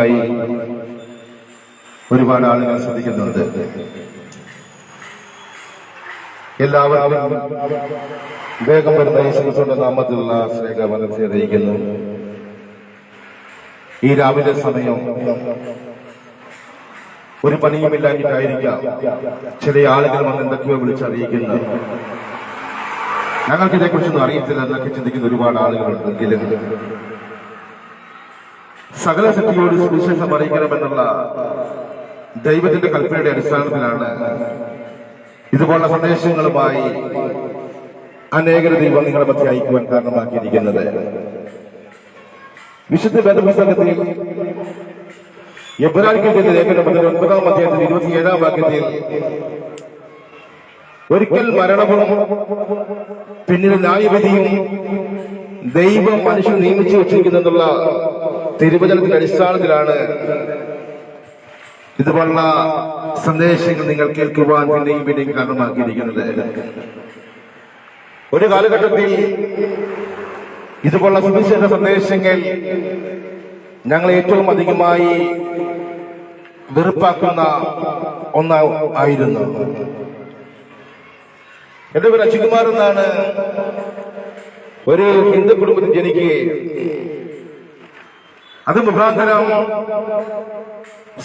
ആയി ഒരുപാട് ആളുകൾ ശ്രദ്ധിക്കുന്നുണ്ട്. എല്ലാവരും വേഗം വരുന്ന യേശുക്രിസ്തുവിന്റെ നാമത്തിലുള്ള സ്നേഹ മനസ്സിൽ അറിയിക്കുന്നു. ഈ രാവിലെ സമയം ഒരു പണിയുമില്ലാഞ്ഞിട്ടായിരിക്കാം ചില ആളുകൾ വന്ന് എന്തൊക്കെയോ വിളിച്ചറിയിക്കുന്നു ഞങ്ങൾക്ക് ഇതേക്കുറിച്ചൊന്നും അറിയത്തില്ല എന്നൊക്കെ ചിന്തിക്കുന്ന ഒരുപാട് ആളുകളുണ്ടെങ്കിലും സകല ശക്തിയോട് സുവിശേഷം അറിയിക്കണമെന്നുള്ള ദൈവത്തിന്റെ കൽപ്പനയുടെ അടിസ്ഥാനത്തിലാണ് ഇതുപോലുള്ള സന്ദേശങ്ങളുമായി അനേകര ദൈവം നിങ്ങളെ മധ്യ അയക്കുവാൻ കാരണമാക്കിയിരിക്കുന്നത്. വിശുദ്ധ വേദപുസ്തകത്തിൽ എബ്രാഹിക്കെതിരെ പറഞ്ഞ ഒൻപതാം അധ്യായത്തിൽ ഇരുപത്തിയേഴാം വാക്യത്തിൽ ഒരിക്കൽ മരണവും പിന്നീട് ന്യായവിധിയും ദൈവം മനുഷ്യൻ നിയമിച്ചു വെച്ചിരിക്കുന്നുള്ള തിരുവചനത്തിന്റെ അടിസ്ഥാനത്തിലാണ് ഇതുപോലുള്ള സന്ദേശങ്ങൾ നിങ്ങൾ കേൾക്കുവാൻ പിന്നെയും പിന്നെയും കാരണമാക്കിയിരിക്കുന്നത്. ഒരു കാലഘട്ടത്തിൽ ഇതുപോലുള്ള സുവിശേഷ സന്ദേശങ്ങൾ ഞങ്ങൾ ഏറ്റവും അധികമായി വെറുപ്പാക്കുന്ന ഒന്ന് ആയിരുന്നു. എന്റെ പേര് അച്യുകുമാർ എന്നാണ്. ഒരു ഹിന്ദു കുടുംബത്തിൽ ജനിക്കുകയും അത് മുഖാന്തരം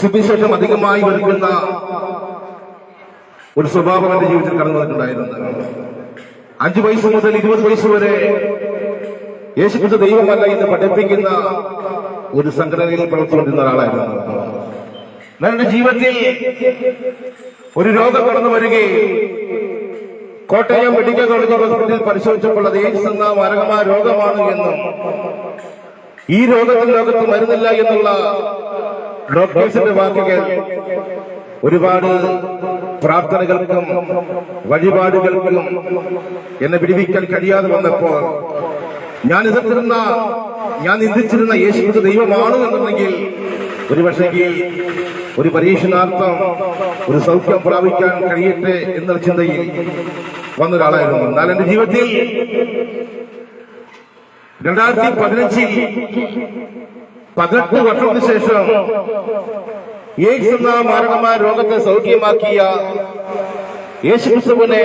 സുവിശേഷം അധികമായി വരുന്ന ഒരു സ്വഭാവം എന്റെ ജീവിതത്തിൽ കടന്നു വന്നിട്ടുണ്ടായിരുന്നു. അഞ്ചു വയസ്സ് മുതൽ ഇരുപത് വയസ്സ് വരെ യേശുക്രിസ്തു ദൈവമല്ല എന്ന് പഠിപ്പിക്കുന്ന ഒരു സംഘടനയിൽ പ്രവർത്തിച്ചുകൊണ്ടിരുന്ന ഒരാളായിരുന്നു. എന്നാൽ എന്റെ ജീവിതത്തിൽ ഒരു രോഗം കടന്നു വരികയും കോട്ടയം മെഡിക്കൽ കോളേജ് ഹോസ്പിറ്റലിൽ പരിശോധിച്ചപ്പോൾ അത് എയ്ഡ്സ് എന്ന മാരകമായ രോഗമാണ് എന്നും ഈ രോഗത്തിന് ലോകത്ത് മരുന്നില്ല എന്നുള്ള ഡോക്ടേഴ്സിന്റെ വാക്കുകൾ ഒരുപാട് പ്രാർത്ഥനകൾക്കും വഴിപാടുകൾക്കും എന്നെ പിടിവിക്കാൻ കഴിയാതെ വന്നപ്പോൾ ഞാൻ എതിർത്തിരുന്ന ഞാൻ നിന്ദിച്ചിരുന്ന യേശുക്രിസ്തു ദൈവമാണ് എന്നുണ്ടെങ്കിൽ ഒരു പക്ഷേ ഒരു പരീക്ഷണാർത്ഥം ഒരു സൗഖ്യം പ്രാപിക്കാൻ കഴിയട്ടെ എന്നുള്ള ചിന്തയിൽ വന്നൊരാളായിരുന്നു. എന്നാൽ എന്റെ ജീവിതത്തിൽ രണ്ടായിരത്തി പതിനഞ്ചിൽ പതിനെട്ട് വർഷത്തിന് ശേഷം എയ്ഡ്സ് എന്ന മാരകമായ രോഗത്തെ സൗഖ്യമാക്കിയ യേശുക്രിസ്തുവിനെ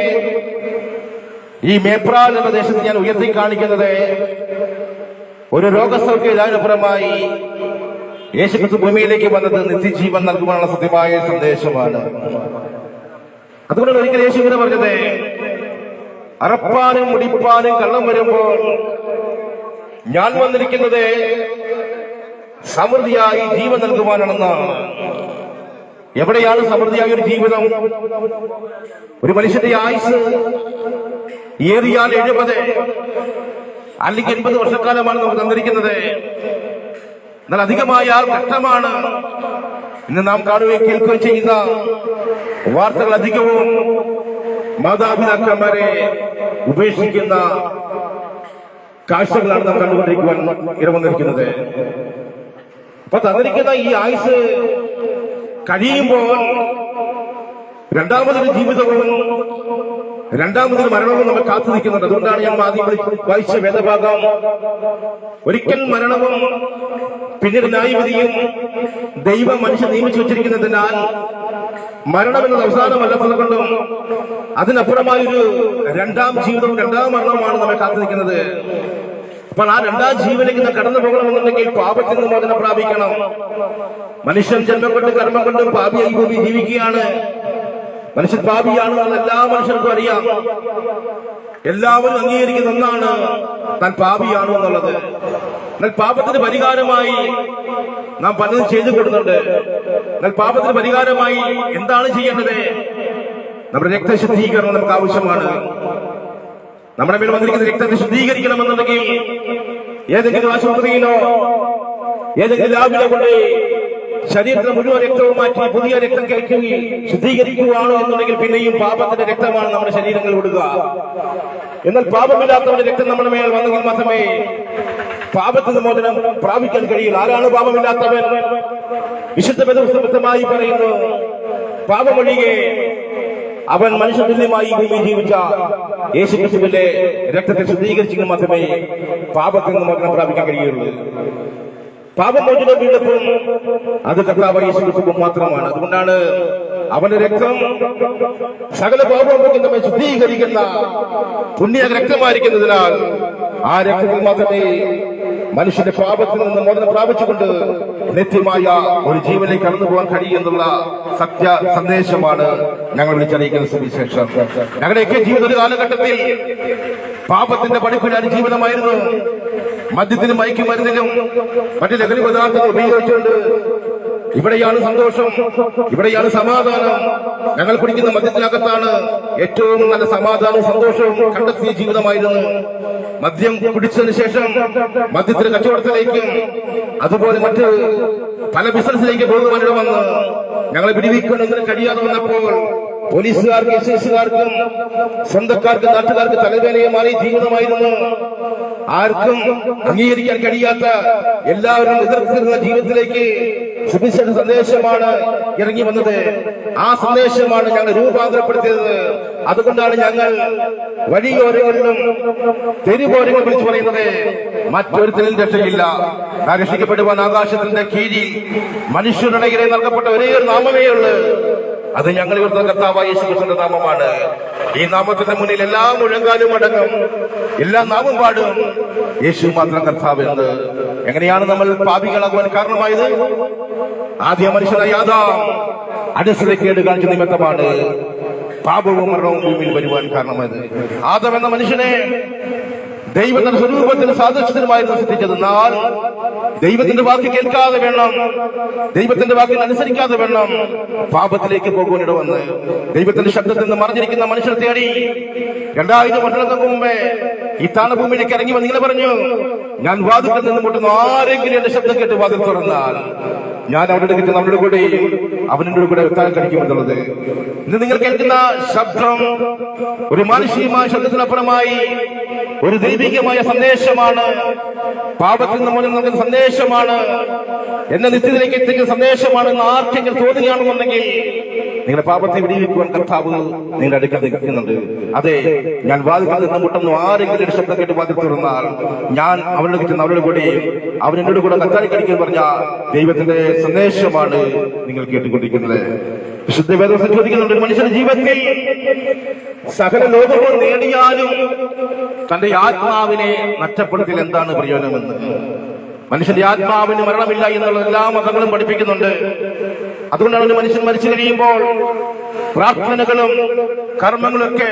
ഈ മേപ്രാൽ എന്ന ദേശത്ത് ഞാൻ ഉയർത്തി കാണിക്കുന്നത് ഒരു രോഗസൗഖ്യ രോഗസൗഖ്യത്തിനപ്പുറമായി യേശുക്രിസ്തു ഭൂമിയിലേക്ക് വന്നത് നിത്യജീവൻ നൽകുവാനുള്ള സത്യമായ സന്ദേശമാണ്. അതുകൊണ്ട് ഒരിക്കൽ യേശു പറഞ്ഞത് അറപ്പാനും മുടിപ്പാനും കള്ളം വരുമ്പോൾ ഞാൻ വന്നിരിക്കുന്നത് സമൃദ്ധിയായി ജീവൻ നൽകുവാനാണെന്നാണ് എവിടെയാണ് സമൃദ്ധിയായ ഒരു ജീവിതം? ഒരു മനുഷ്യന്റെ ആയുസ് ഏറിയാൽ എഴുപത് അല്ലെങ്കിൽ എൺപത് വർഷക്കാലമാണ് നമുക്ക് തന്നിരിക്കുന്നത്. എന്നാൽ അധികമായാൽ കഷ്ടമാണ്. ഇന്ന് നാം കാണുകയും കേൾക്കുകയും ചെയ്യുന്ന വാർത്തകൾ അധികവും മാതാപിതാക്കന്മാരെ ഉപേക്ഷിക്കുന്ന കാഴ്ചകളാണ് നാം കണ്ടുകൊണ്ടിരിക്കുവാൻ ഇടവന്നിരിക്കുന്നത് അപ്പൊ തന്നിരിക്കുന്ന ഈ ആയുസ് കഴിയുമ്പോൾ രണ്ടാമതൊരു ജീവിതവും രണ്ടാമതൊരു മരണവും നമ്മൾ കാത്തു നിൽക്കുന്നുണ്ട് അതുകൊണ്ടാണ് ഞാൻ ആദ്യം വായിച്ച വേദഭാഗം. ഒരിക്കൽ മരണവും പിന്നീട് ന്യായവിധിയും ദൈവം മനുഷ്യൻ നിയമിച്ചു വെച്ചിരിക്കുന്നതിനാൽ മരണമെന്നത് അവസാനമല്ലാത്തത് കൊണ്ടും അതിനപ്പുറമായൊരു രണ്ടാം ജീവിതവും രണ്ടാം മരണവുമാണ് നമ്മൾ കാത്തു നിൽക്കുന്നത് അപ്പോൾ ആ രണ്ടാം ജീവനിലേക്ക് കടന്നു പോകണമെന്നുണ്ടെങ്കിൽ പാപത്തിൽ നിന്ന് മോചനം പ്രാപിക്കണം. മനുഷ്യൻ ജന്മം കൊണ്ട് കർമ്മം കൊണ്ട് പാപിയായി ഭൂമി ജീവിക്കുകയാണ്. മനുഷ്യൻ പാപിയാണ് എല്ലാ മനുഷ്യർക്കും അറിയാം. എല്ലാവരും അംഗീകരിക്കുന്ന ഒന്നാണ് താൻ പാപിയാണ് എന്നുള്ളത്. എന്നാൽ പാപത്തിന് പരിഹാരമായി നാം പലതും ചെയ്തു കൊടുക്കുന്നുണ്ട്. എന്നാൽ പാപത്തിന് പരിഹാരമായി എന്താണ് ചെയ്യേണ്ടത്? നമ്മുടെ രക്തശുദ്ധീകരണം നമുക്ക് ആവശ്യമാണ്. നമ്മുടെ മേൽ വന്നിരിക്കുന്ന രക്തത്തെ ശുദ്ധീകരിക്കണമെന്നുണ്ടെങ്കിൽ ഏതെങ്കിലും ആശുപത്രിയിലോ ഏതെങ്കിലും ലാബിലോ കൊണ്ട് ശരീരത്തിന് മുഴുവൻ രക്തവും മാറ്റി പുതിയ രക്തം കഴിക്കുകയും ശുദ്ധീകരിക്കുകയാണോ എന്നുണ്ടെങ്കിൽ പിന്നെയും പാപത്തിന്റെ രക്തമാണ് നമ്മുടെ ശരീരങ്ങളിൽ വിടുക. എന്നാൽ പാപമില്ലാത്തവന്റെ രക്തം നമ്മുടെ മേൽ വന്നെങ്കിൽ മാത്രമേ പാപത്തിന് മോചനം പ്രാപിക്കാൻ കഴിയില്ല ആരാണ് പാപമില്ലാത്തവൻ? വിശുദ്ധ വ്യക്തമായി പറയുന്നു പാപമൊഴികെ അവൻ മനുഷ്യതുല്യമായി ഭൂമിയിൽ ജീവിച്ച യേശു ക്രിസ്തുവിന്റെ രക്തത്തെ ശുദ്ധീകരിച്ചെങ്കിൽ മാത്രമേ പാപത്തിൽ നിന്ന് മോചനം പ്രാപിക്കാൻ കഴിയുള്ളൂ. പാപമോചനം വീണ്ടപ്പോൾ അത് കർത്താവ് യേശു ക്രിസ്തു മാത്രമാണ്. അതുകൊണ്ടാണ് അവന്റെ രക്തം സകല പാപവും നമ്മെ ശുദ്ധീകരിക്കുന്ന പുണ്യ രക്തമായിരിക്കുന്നതിനാൽ ആ രക്തത്തിൽ മാത്രമേ മനുഷ്യന്റെ പാപത്തിൽ നിന്ന് മോചനം പ്രാപിച്ചുകൊണ്ട് നിത്യമായ ഒരു ജീവനിലേക്ക് കടന്നു പോകാൻ കഴിയുമെന്നുള്ള സത്യ സന്ദേശമാണ് ഞങ്ങൾ വിളിച്ചറിയിക്കുന്ന സുവിശേഷം. ഞങ്ങളുടെയൊക്കെ ജീവിത കാലഘട്ടത്തിൽ പാപത്തിന്റെ പഠിപ്പിലാണ് ജീവിതമായിരുന്നു മദ്യത്തിനും മയക്കുമരുന്നിലും മറ്റു ലഹരി പദാർത്ഥങ്ങൾ ഉപയോഗിച്ചുകൊണ്ട് ഇവിടെയാണ് സന്തോഷം ഇവിടെയാണ് സമാധാനം. ഞങ്ങൾ കുടിക്കുന്ന മദ്യത്തിനകത്താണ് ഏറ്റവും നല്ല സമാധാനവും സന്തോഷവും കണ്ടെത്തിയ ജീവിതമായിരുന്നു. മദ്യം കുടിച്ചതിന് ശേഷം മദ്യത്തിന് കച്ചവടത്തിലേക്കും അതുപോലെ മറ്റ് പല ബിസിനസ്സിലേക്ക് പോകുവാനിട വന്ന് ഞങ്ങളെ പിടിവിക്കുന്നതിന് കഴിയാതെ വന്നപ്പോൾ പോലീസുകാർക്ക് എസ് എസുകാർക്കും സ്വന്തക്കാർക്ക് നാട്ടുകാർക്ക് തലവേലയെ മാറി ജീവിതമായിരുന്നു. ആർക്കും അംഗീകരിക്കാൻ കഴിയാത്ത എല്ലാവരും എതിർത്തിരുന്ന ജീവിതത്തിലേക്ക് സുവിശേഷ സന്ദേശമാണ് ഇറങ്ങി വന്നത്. ആ സന്ദേശമാണ് ഞങ്ങൾ രൂപാന്തരപ്പെടുത്തിയത്. അതുകൊണ്ടാണ് ഞങ്ങൾ വഴിയോരങ്ങളിലും തെരുവോരങ്ങൾ വിളിച്ചു പറയുന്നത്. മറ്റൊരുത്തിനും രക്ഷയില്ല. രക്ഷിക്കപ്പെടുവാൻ ആകാശത്തിന്റെ കീഴിൽ മനുഷ്യരുടെ നൽകപ്പെട്ട ഒരേ ഒരു നാമമേ ഉള്ളൂ. അത് ഞങ്ങൾ ഇവിടുത്തെ കർത്താവായ യേശുക്രിസ്തുവിന്റെ നാമമാണ്. ഈ നാമത്തിന്റെ മുന്നിൽ എല്ലാ മുഴങ്കാലും അടങ്ങും. എല്ലാ നാമം പാടും. യേശു മാത്രം കർത്താവ് എന്ന്. എങ്ങനെയാണ് നമ്മൾ പാപികളാകുവാൻ കാരണമായത്? ആദ്യ മനുഷ്യനായ ആദാം അടിസ്ഥിതിക്കേട് കാണിച്ച നിമിത്തമാണ് പാപവും മരണവും ഭൂമിയിൽ വരുവാൻ കാരണമായത്. ആദം എന്ന മനുഷ്യനെ ദൈവത്തിന്റെ സ്വരൂപത്തിന് സാദൃശ്യത്തിനുമായിരുന്നു സൃഷ്ടിച്ചത് എന്നാൽ ദൈവത്തിന്റെ വാക്ക് കേൾക്കാതെ വേണം. ദൈവത്തിന്റെ വാക്കിന് അനുസരിക്കാതെ വേണം പാപത്തിലേക്ക് പോകുവാനിട വന്ന്. ദൈവത്തിന്റെ ശബ്ദത്തിൽ നിന്ന് മറിഞ്ഞിരിക്കുന്ന മനുഷ്യർ തേടി രണ്ടായിരം വർഷങ്ങൾക്ക് മുമ്പേ ഈ താണഭൂമിയിലേക്ക് ഇറങ്ങി വന്ന് ഇങ്ങനെ പറഞ്ഞു ഞാൻ വാതിൽക്കൽ നിന്ന് മുട്ടുന്നു ആരെങ്കിലും എന്റെ ശബ്ദം കേട്ട് വാതിൽ തുറന്നാൽ ഞാൻ അവരുടെ കിട്ടുന്ന അവരുടെ കൂടെ അവരുടെ കൂടെ എത്താൻ കഴിക്കുമെന്നുള്ളത്. ഇന്ന് നിങ്ങൾ കേൾക്കുന്ന ശബ്ദം ഒരു മാനുഷികമായ ശബ്ദത്തിനപ്പുറമായി ഒരു ദൈവികമായ സന്ദേശമാണ്. പാപത്തിൽ നമ്മൾ നൽകുന്ന സന്ദേശമാണ്. എന്നെ നിത്യത്തിലേക്ക് എത്തിക്കുന്ന സന്ദേശമാണ് എന്ന് ആർക്കെങ്കിലും തോന്നുകയാണെന്നുണ്ടെങ്കിൽ നിങ്ങളുടെ പാപത്തെ വിടിവിക്കുവാൻ കർത്താവ് നിങ്ങളുടെ അടുക്കൽ നിൽക്കുന്നുണ്ട്. അതെ ഞാൻ വാതിൽ നിന്ന് മുട്ടുന്നു. ആരെങ്കിലും ശബ്ദം കേട്ട് വാതിൽ തുറന്നാൽ ഞാൻ അവരുടെ കിട്ടുന്ന അവരുടെ കൂടെ അവൻ കൂടെ കത്താരി പറഞ്ഞ ദൈവത്തിന്റെ സന്ദേശമാണ്. നിങ്ങൾ കേട്ടുകൊണ്ടിരിക്കുന്നത് വിശുദ്ധ വേദം ചോദിക്കുന്നുണ്ട് ഒരു മനുഷ്യന്റെ ജീവിതത്തിൽ സകല ലോകവും നേടിയാലും തന്റെ ആത്മാവിനെ നഷ്ടപ്പെടുത്തിൽ എന്താണ് പ്രയോജനമെന്ന്? മനുഷ്യന്റെ ആത്മാവിന് മരണമില്ല എന്നുള്ള എല്ലാ മതങ്ങളും പഠിപ്പിക്കുന്നുണ്ട്. അതുകൊണ്ടാണ് ഒരു മനുഷ്യൻ മരിച്ചു കഴിയുമ്പോൾ പ്രാർത്ഥനകളും കർമ്മങ്ങളൊക്കെ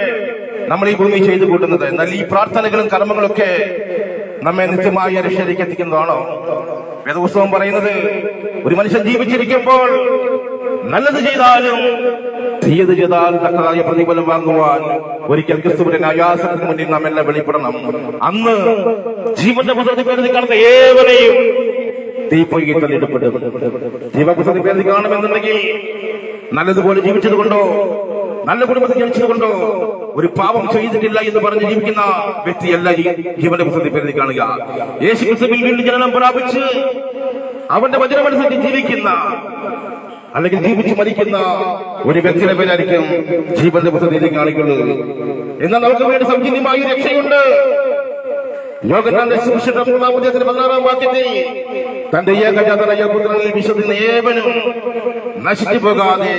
നമ്മൾ ഈ ഭൂമി ചെയ്തു കൂട്ടുന്നത്. എന്നാൽ ഈ പ്രാർത്ഥനകളും കർമ്മങ്ങളൊക്കെ നമ്മെ നിത്യമായി രക്ഷയിലേക്ക് എത്തിക്കുന്നതാണോ? വേദപുസ്തകം പറയുന്നത് ഒരു മനുഷ്യൻ ജീവിച്ചിരിക്കുമ്പോൾ നല്ലത് ചെയ്താലും തീയത് ചെയ്താൽ തക്കതായ പ്രതിഫലം വാങ്ങുവാൻ ഒരിക്കൽ ക്രിസ്തുവിന്റെ ആയാസത്തിന് മുന്നിൽ നാം എല്ലാം വെളിപ്പെടണം. അന്ന് ജീവന്റെ പുസ്തകത്തിൽ കരുതി കാണുന്ന ഏവരെയും തീപ്പൊയ്കി തള്ളിയിടപ്പെടും ജീവപുസ്തകത്തിൽ കരുതി കാണുമെന്നുണ്ടെങ്കിൽ നല്ലതുപോലെ ജീവിച്ചത് കൊണ്ടോ നല്ല കുടുംബത്തിൽ ജനിച്ചതുകൊണ്ടോ ഒരു പാപം ചെയ്തിട്ടില്ല എന്ന് പറഞ്ഞ് ജീവിക്കുന്ന വ്യക്തിയല്ല ജീവന്റെ പുസ്തകത്തിൽ കരുതി കാണുക. യേശു ക്രിസ്തുവിൽ വീണ്ടും ജനനം പ്രാപിച്ച് അവന്റെ വചനമനുസരിച്ച് ജീവിക്കുന്ന അല്ലെങ്കിൽ ജീവിച്ചു മരിക്കുന്ന ഒരു വ്യക്തിയുടെ പേരായിരിക്കും ജീവന്റെ പുസ്തകത്തിലേക്ക് കാണിക്കുന്നത്. എന്നാൽ നമുക്ക് വേണ്ടി സൗജന്യമായ രക്ഷയുണ്ട്. വാക്യത്തിൽ തന്റെ ഏകജാതനായ പുത്രനിൽ വിശ്വസിക്കുന്ന ഏവനും നശിച്ചു പോകാതെ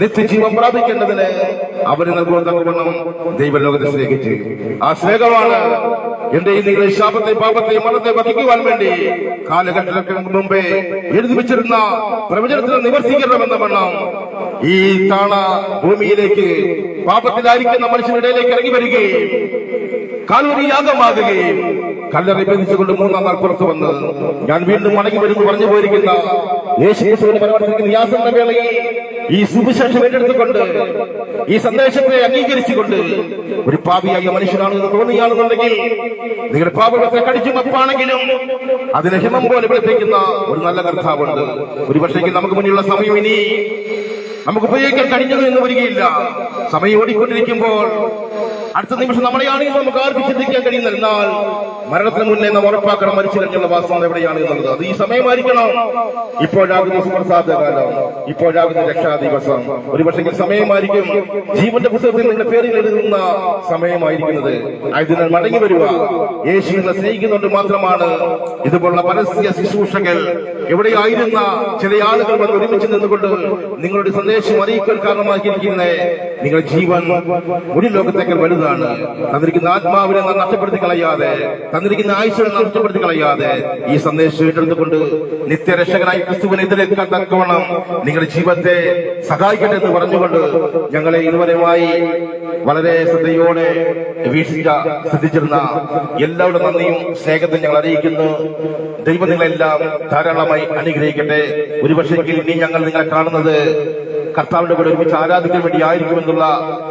നിത്യജീവൻ പ്രാപിക്കേണ്ടതിന് അവരെ നൽകുവാൻ ദൈവലോകത്തെ ആ സ്നേഹമാണ് എന്റെ ഈ നിങ്ങളുടെ ശാപത്തെ പാപത്തെ മതത്തെ വധിക്കുവാൻ വേണ്ടി കാലഘട്ടങ്ങൾക്ക് മുമ്പേ എഴുതി വെച്ചിരുന്ന പ്രവചനത്തിന് നിവർത്തിക്കണമെന്ന വണ്ണം ഈ താണ ഭൂമിയിലേക്ക് പാപത്തിലായിരിക്കുന്ന മനുഷ്യനിടയിലേക്ക് ഇറങ്ങി വരികയും കാൽവരി യാഗമാകുകയും കല്ലറി ബന്ധിച്ചുകൊണ്ട് മൂന്നാം നാൾ പുറത്തു വന്ന് ഞാൻ വീണ്ടും മടങ്ങി വരുന്നു പറഞ്ഞു പോയിരിക്കുന്ന യേശു ക്രിസ്തുവിനെ പരമാർത്ഥിക്കുന്ന യാസന്റെ വേളയിൽ ഈ സുവിശേഷം ഏറ്റെടുത്തുകൊണ്ട് ഈ സന്ദേശത്തെ അംഗീകരിച്ചുകൊണ്ട് ഒരു പാപിയായ മനുഷ്യനാണെന്ന് തോന്നിയാണെന്നുണ്ടെങ്കിൽ നിങ്ങളുടെ പാപത്തെ കടിച്ചു മപ്പാണെങ്കിലും അതിനെ ഹിമം പോലെ വിളിപ്പിക്കുന്ന ഒരു നല്ല കർത്താവുണ്ട്. ഒരു പക്ഷേക്ക് നമുക്ക് മുന്നിലുള്ള സമയം ഇനി നമുക്ക് ഉപയോഗിക്കാൻ കഴിഞ്ഞത് എന്ന് വരികയില്ല. സമയം ഓടിക്കൊണ്ടിരിക്കുമ്പോൾ അടുത്ത നിമിഷം നമ്മളെയാണെങ്കിൽ നമുക്ക് ആർക്കും ചിന്തിക്കാൻ കഴിയുന്നില്ല. മരണത്തിന് മുന്നേ നാം ഉറപ്പാക്കണം മരിച്ചു കഴിഞ്ഞുള്ള വാസ്തവം എവിടെയാണ് എന്നുള്ളത്. അത് ഈ സമയമായിരിക്കണം. ഇപ്പോഴാകുന്ന സുപ്രസാദ കാലം. ഇപ്പോഴാകുന്ന രക്ഷാദിവസം. ഒരു പക്ഷെങ്കിൽ സമയമായിരിക്കും. ജീവന്റെ പുസ്തകത്തിൽ നിങ്ങളുടെ പേരിൽ എഴുതുന്ന സമയമായിരിക്കുന്നത്. ആയതിനാൽ മടങ്ങി വരിക. യേശുവിനെ സ്നേഹിക്കുന്നുണ്ട് മാത്രമാണ് ഇതുപോലുള്ള പരസ്യ ശുശ്രൂഷകൾ എവിടെയായിരുന്ന ചില ആളുകൾ വന്ന് ഒരുമിച്ച് നിന്നുകൊണ്ട് നിങ്ങളുടെ സന്ദേശം അറിയിക്കാൻ കാരണമാക്കിയിരിക്കുന്ന നിങ്ങളുടെ ജീവൻ ഒരു ലോകത്തേക്കാൾ വലുതാണ് തന്നിരിക്കുന്ന ആത്മാവിനെ നഷ്ടപ്പെടുത്തി കളയാതെ തന്നിരിക്കുന്ന ആയുഷനെ നഷ്ടപ്പെടുത്തി കളയാതെ ഈ സന്ദേശം ഏറ്റെടുത്തുകൊണ്ട് നിത്യരക്ഷകനായി ക്രിസ്തുവിനെതിരെ തക്കവണ്ണം നിങ്ങളുടെ ജീവിതത്തെ സഹായിക്കട്ടെ എന്ന് പറഞ്ഞുകൊണ്ട് ഞങ്ങളെ ഇതുവരെയുമായി വളരെ ശ്രദ്ധയോടെ വീക്ഷിച്ച ശ്രദ്ധിച്ചിരുന്ന എല്ലാവരുടെ നന്ദിയും സ്നേഹത്തിൽ ഞങ്ങൾ അറിയിക്കുന്നു. ദൈവം നിങ്ങളെല്ലാം ധാരാളമായി അനുഗ്രഹിക്കട്ടെ. ഒരുപക്ഷെങ്കിൽ ഇനി ഞങ്ങൾ നിങ്ങളെ കാണുന്നത് കർത്താവിന്റെ കൂടെ ഒരുമിച്ച് ആരാധിക്കാൻ വേണ്ടി ആയിരിക്കുമെന്നുള്ള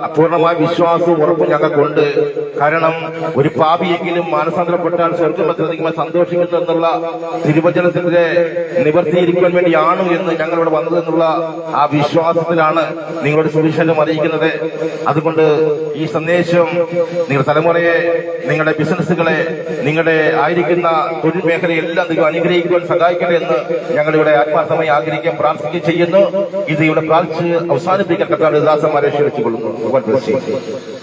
അപൂർണമായ വിശ്വാസവും ഉറപ്പും ഞങ്ങൾക്കുണ്ട്. കാരണം ഒരു പാപിയെങ്കിലും മാനസാന്തരപ്പെട്ടാൽ സ്വർഗമത്രധികമായി സന്തോഷിക്കുന്നു എന്നുള്ള തിരുവചനത്തിന്റെ നിവർത്തിയിരിക്കാൻ വേണ്ടിയാണ് എന്ന് ഞങ്ങളിവിടെ വന്നതെന്നുള്ള ആ വിശ്വാസത്തിലാണ് നിങ്ങളുടെ സുവിശേഷം അറിയിക്കുന്നത്. അതുകൊണ്ട് ഈ സന്ദേശം നിങ്ങളുടെ തലമുറയെ നിങ്ങളുടെ ബിസിനസ്സുകളെ നിങ്ങളുടെ ആയിരിക്കുന്ന തൊഴിൽ മേഖലയെല്ലാം നിങ്ങൾ അനുഗ്രഹിക്കുവാൻ സഹായിക്കട്ടെ എന്ന് ഞങ്ങളിവിടെ ആത്മാർത്ഥമായി ആഗ്രഹിക്കാൻ പ്രാർത്ഥിക്കുകയും ചെയ്യുന്നു. ഇത് ഇവിടെ പ്രാർത്ഥിച്ച് അവസാനിപ്പിക്കാൻ കർത്താവ് ദാസന്മാരെ bless you.